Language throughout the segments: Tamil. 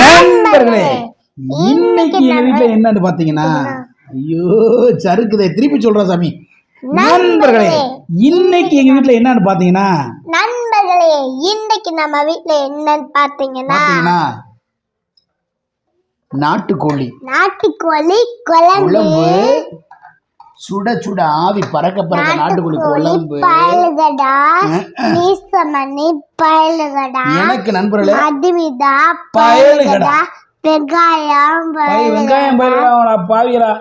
நண்பர்களே இன்னைக்கு எங்க வீட்டுல என்னன்னு பாத்தீங்கன்னா ஐயோ சறுக்குதே. திருப்பி சொல்றேன் சாமி. நண்பர்களே இன்னைக்கு எங்க வீட்டுல என்னன்னு பாத்தீங்கன்னா நண்பர்களே இன்னைக்கு நம்ம வீட்ல என்னன்னு பாத்தீங்கன்னா நாட்டுக்கோழி. நாட்டுக்கோழி குழம்பு சுட சுட ஆவி பறக்க பறக்க நாட்டுக்கோழி குழம்பு பயலுகடா பயலுகடா எனக்கு நண்பர்களே பயலுகடா. பயலுகடா வெங்காயம் வெங்காயம் பயிர்களா பாவிகளா.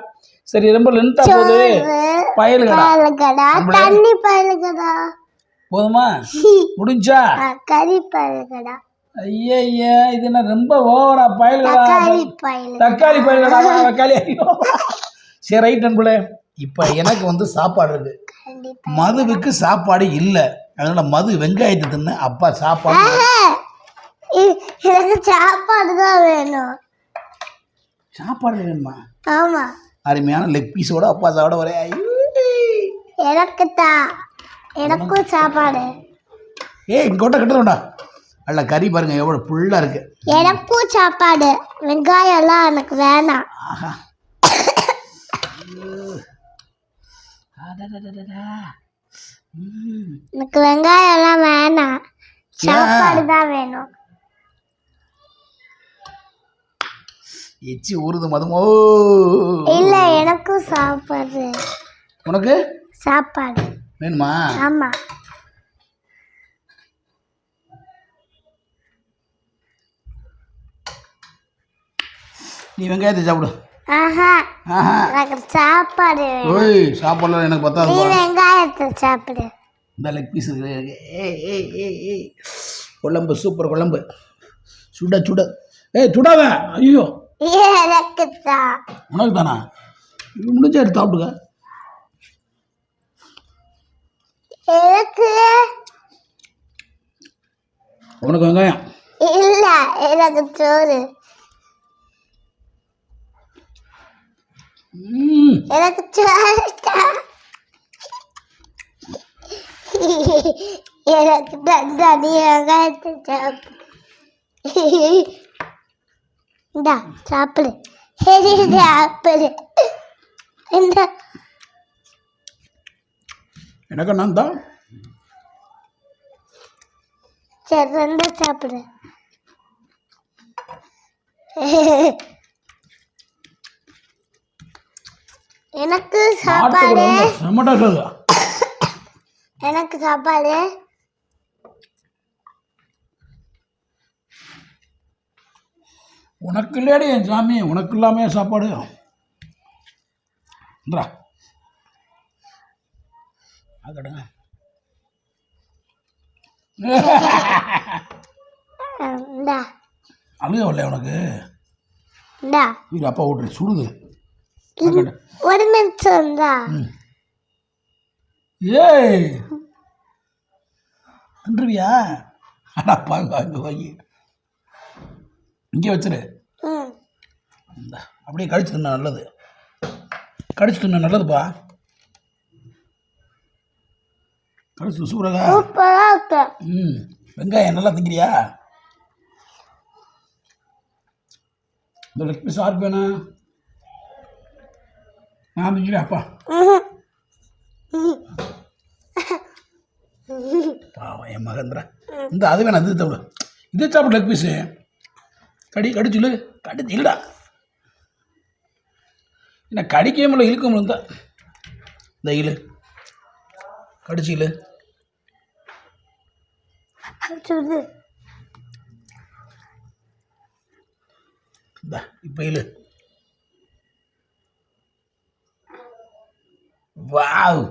சரி ரொம்ப லென்த்தா போகுது. பயலுகடா. பயலுகடா தண்ணி பயலுகடா. போதுமா? முடிஞ்சா? கறி பயலுகடா. ஐயா ஐயா இது என்ன ரொம்ப ஓவரா பயல்களா கறி பயலு தக்காளி பயல்களா தக்காளி. சரி ரைட் நண்பர்களே. இப்போ எனக்கு வந்து சாப்பாடு இருக்கு. மதுவுக்கு சாப்பாடு இல்லை. அதனால மது வெங்காயத்தை தின்னு அப்பா சாப்பாடு எனக்கு சாப்பாடு தான் வேணும். சாப்பாடு வேணுமா? ஆமா. அருமையான லெக் பீஸோட அப்பா சாப்பிட ஐயோ. எனக்கு தான். எனக்கும் சாப்பாடு. ஏய் இங்க கொட்ட கட்டணும்டா நல்ல கறி பாருங்க எவ்வளோ ஃபுல்லாக இருக்கு. எனக்கும் சாப்பாடு. வெங்காயம் எல்லாம் எனக்கு வேணாம். ஆஹா. எனக்கு வெங்காயம் எல்லாம் வேணாம். சாப்பாடு தான் வேணும். எச்சி ஊறுது மதுமோ. இல்ல எனக்கும் சாப்பாடு. உனக்கு? சாப்பாடு. வேணுமா? ஆமா. நீ வெங்காயத்தை சாப்பிடு. சாப்பாடு ஓய் சாப்பாடுலாம் எனக்கு பத்தாது வெங்காயத்தை சாப்பிடு. இந்த லெக் பீஸ் குழம்பு சூப்பர் குழம்பு. சுட சுட. ஏய் சுடாத. ஐயோ. உனக்கு தானா இது முடிஞ்சா எடுத்து சாப்பிடுங்க. உனக்கு வெங்காயம். இல்ல எனக்கு சோறு. எனக்கு சோறு தான். எனக்கு தந்தா நீ வெங்காயத்தை சாப்பிடு இந்தா சாப்பிடு சரி சாப்பிடு இந்த எனக்கு நான் தான் சரி ரெண்டு சாப்பிடு எனக்கு சாப்பாடு. செம்மட்டா சொல்லு எனக்கு சாப்பாடு. உனக்கு இல்லையாடி என் சாமி? உனக்கு இல்லாமையா சாப்பாடு? இந்தா. ஆகடுங்க அஹ், இந்தா. அழுக வரல உனக்கு? அப்பா விட்டுரு சுடுது. ஒரு நிமிஷம். ஏய். தின்றுவியா அடா பாங்க வாங்க வாங்கி. இங்கே வச்சிரு. அப்படியே கடிச்சு தின்னா நல்லது. கடிச்சு தின்னா நல்லதுப்பா. கடிச்சு சூப்பராக சூப்பரா இருக்கு. ம். வெங்காயம் நல்லா திங்கிறியா இந்த லெக் பீஸ் ஆறு வேணா நான் திங்கிறேன் அப்பா. பாவம் என் மகந்திர இந்த அது வேணாம் இது சாப்பிடு இதே சாப்பிடு லெக் பீஸு கடி கடிச்சுலு கடிச்சு இல்லடா என்ன கடிக்கவே முடியல இழுக்க முடியல இந்த இழு கடிச்சு இழு இந்த இப்போ இழு வாவ்.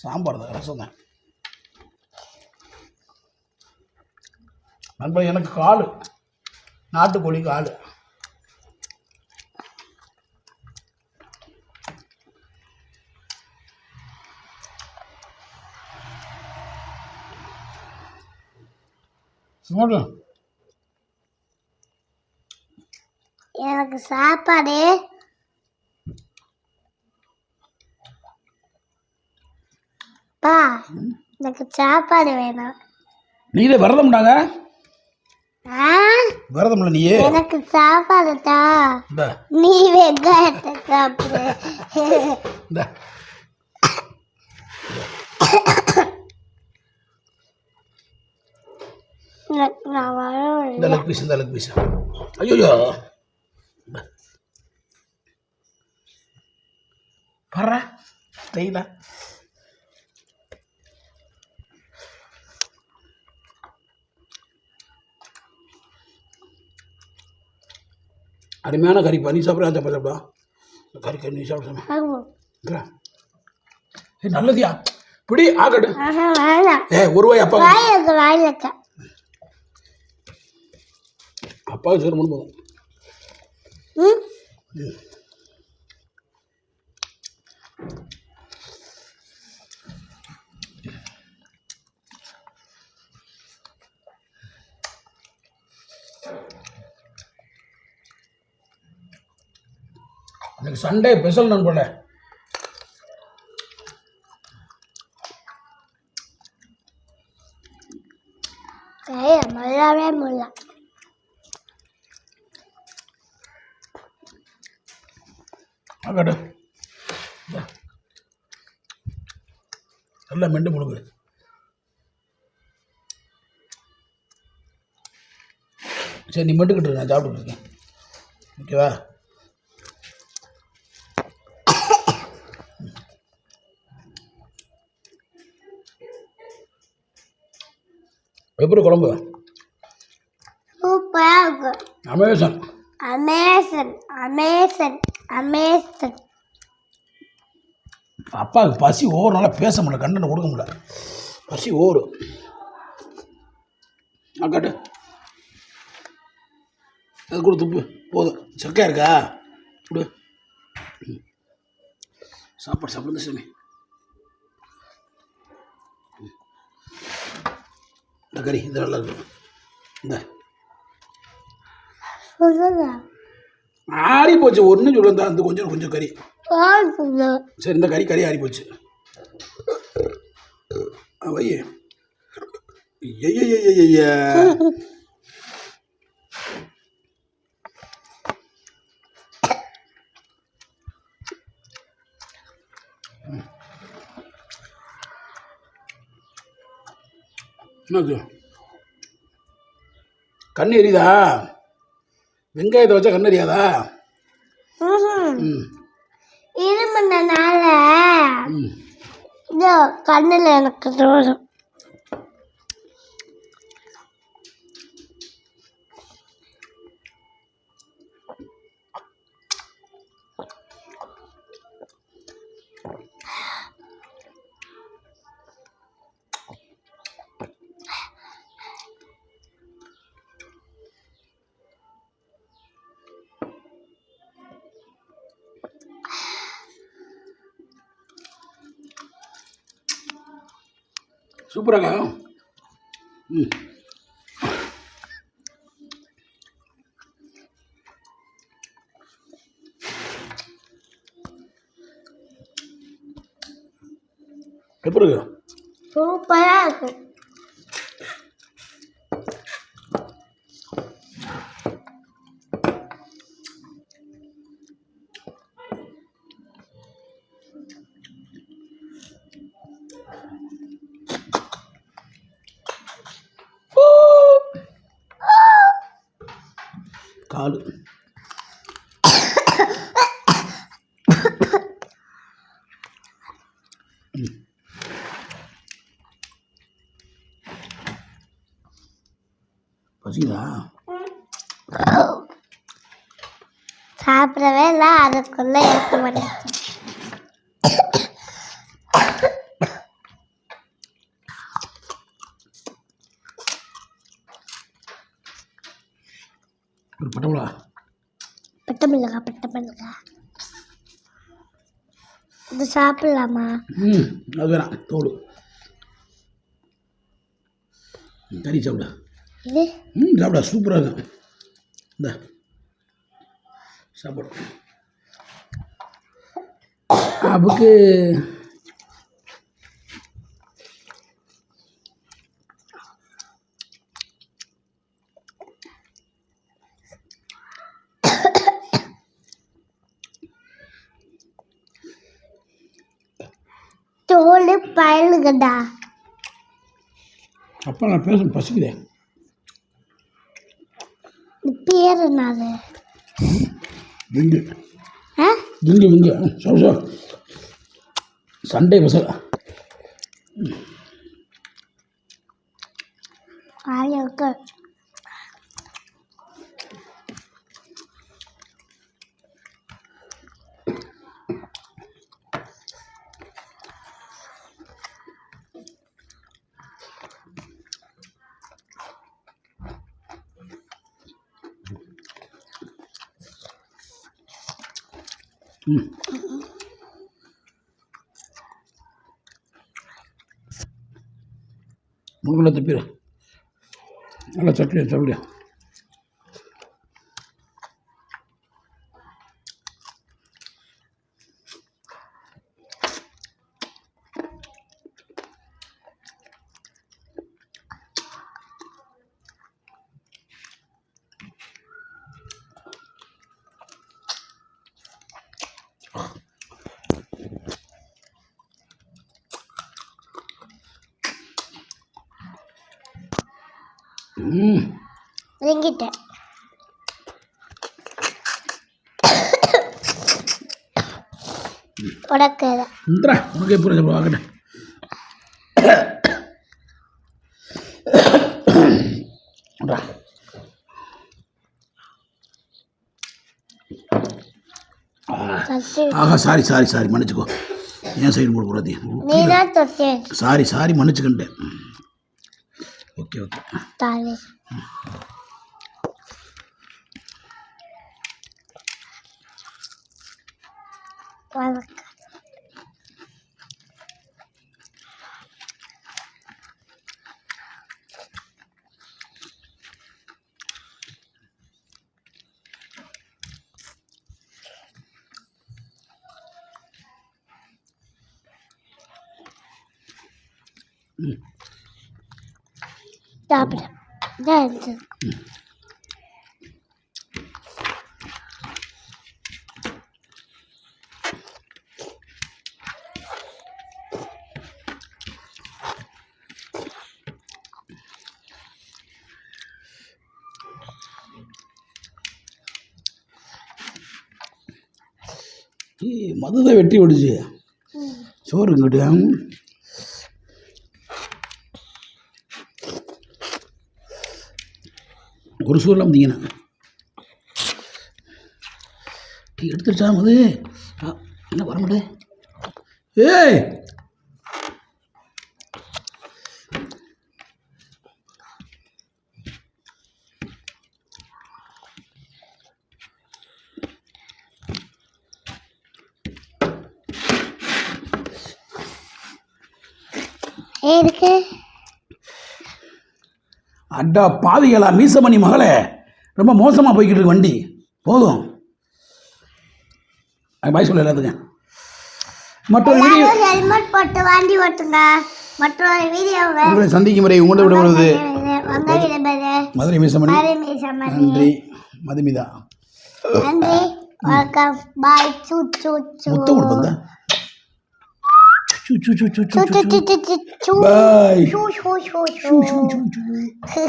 சாம்பார் தான் ரசம் தான். நண்பர் எனக்கு கால். நாட்டுக்கோழி கால் சொல்லு எனக்கு சாப்பாடு. பா எனக்கு சாப்பாடு வேணும். நீ இதை விரதம்டாங்க? ஆ, விரதம் இல்லை நீயே? எனக்கு சாப்பாடு தா. இந்த. நீ வெங்காயத்தை சாப்பிடு. இந்த. நான் வரேன் இந்த லெக் பீஸ் இந்த லெக் பீஸ் ஐயோ பர்றா ஸ்டைலா அருமையான கறி பண்ணி சாப்பிட்றா சப்பா சாப்பிடா கறி கறி நீ சாப்பிட ஆமா. ஏ நல்லதியா பிடி ஆகட்டு ஏ ஒரு வாய் அப்பா அப்பாவுக்கு சோறு மட்டும் போதும் ம் இன்னைக்கு சண்டே ஸ்பெஷல் நண்பர்களே மல்லாவே ஆகட்டு இந்தா. நல்லா மெண்டு முழுங்கு சரி நீ மெண்டுக்கிட்டு நான் இருக்கேன். ஓகேவா? எப்படி குழம்பு? சூப்பரா இருக்கும் அமேசான் அமேசன் அமேசன் அமேசன் அப்பாவுக்கு பசி ஓவர் நல்லா பேச முடியல கண்டனை கொடுக்க முடியல. பசி ஓவர் அக்காட்டு அது கூட துப்பு. போதும். சக்கையா இருக்கா? கொடு. சாப்பாடு சாப்பிடுங்க சாமி. இந்த கறி இது நல்லா இருக்கு இந்த ஆறி போச்சு ஒன்றும் சொல்ல அந்த கொஞ்சம் கொஞ்சம் கறி. சரி இந்த கறி கறி ஆறி போச்சு. ஆ, வை என்னது? கண் எரியுதா வெங்காயத்தை வச்சா கண் எரியாதா இதோ கண்ணுல எனக்கு தோணும். சூப்பராக. ம். எப்படி இருக்கு? சூப்பராக இருக்கும் நாலு ம். சாப்பிடவே இல்லை அதுக்குள்ளே இருக்க மாட்டேன் இது சாப்பிடலாமா? ம் அது வேணாம். தோடு. கறி சாப்பிட. இது? ம் சாப்பிட. சூப்பராக இருக்கும். இந்த. சாப்பாடு. அப்புக்கு பயலுகடா. அப்பா நான் பேச பசிக்குதே. பேர் என்னது? Wing. Wing wing. Sir sir. Sunday பசங்க ஆயிருக்கு முருகனை பேர். நல்லா சட்னி சாப்பிடு. இந்தா உனக்கு பார்க்கட்டேன். சத்து ஆஹா சாரி சாரி சாரி மன்னிச்சுக்கோ. ஏன் சைடு போட கூடாது சாரி சாரி மன்னிச்சுக்கிட்டேன் aqui, ó. Tá, né? Olha, cara. Hum. சாப்பிட மதுதான் வெட்டி விடுச்சு சோறு இங்கிட்டு ஒரு சூழலாம் வந்தீங்கன்னா டீ எடுத்துருச்சா அது ஆ, என்ன வர மாட்டேன் ஏய் ஏ இருக்கு அட்டா பாவிகளா மீசமணி மகளே. ரொம்ப மோசமாக போய்கிட்டு இருக்கு வண்டி. போதும். பாய் சொல்ல எல்லாத்துக்கும். மற்றொரு வீடியோ ஹெல்மெட் போட்டு வாண்டி ஓட்டுங்க. மற்றொரு வீடியோவை உங்களை சந்திக்கும் வரை உங்களை வங்க விடுபது மதுரை மீசமணி. நன்றி. மதுமிதா. நன்றி. வணக்கம். பாய். சூ சூ சூ. முத்தம் சு சு சு சு சூ சு சூ சூ சூ சூ பாய் சூ சூ சூ சு சூ சு சு சு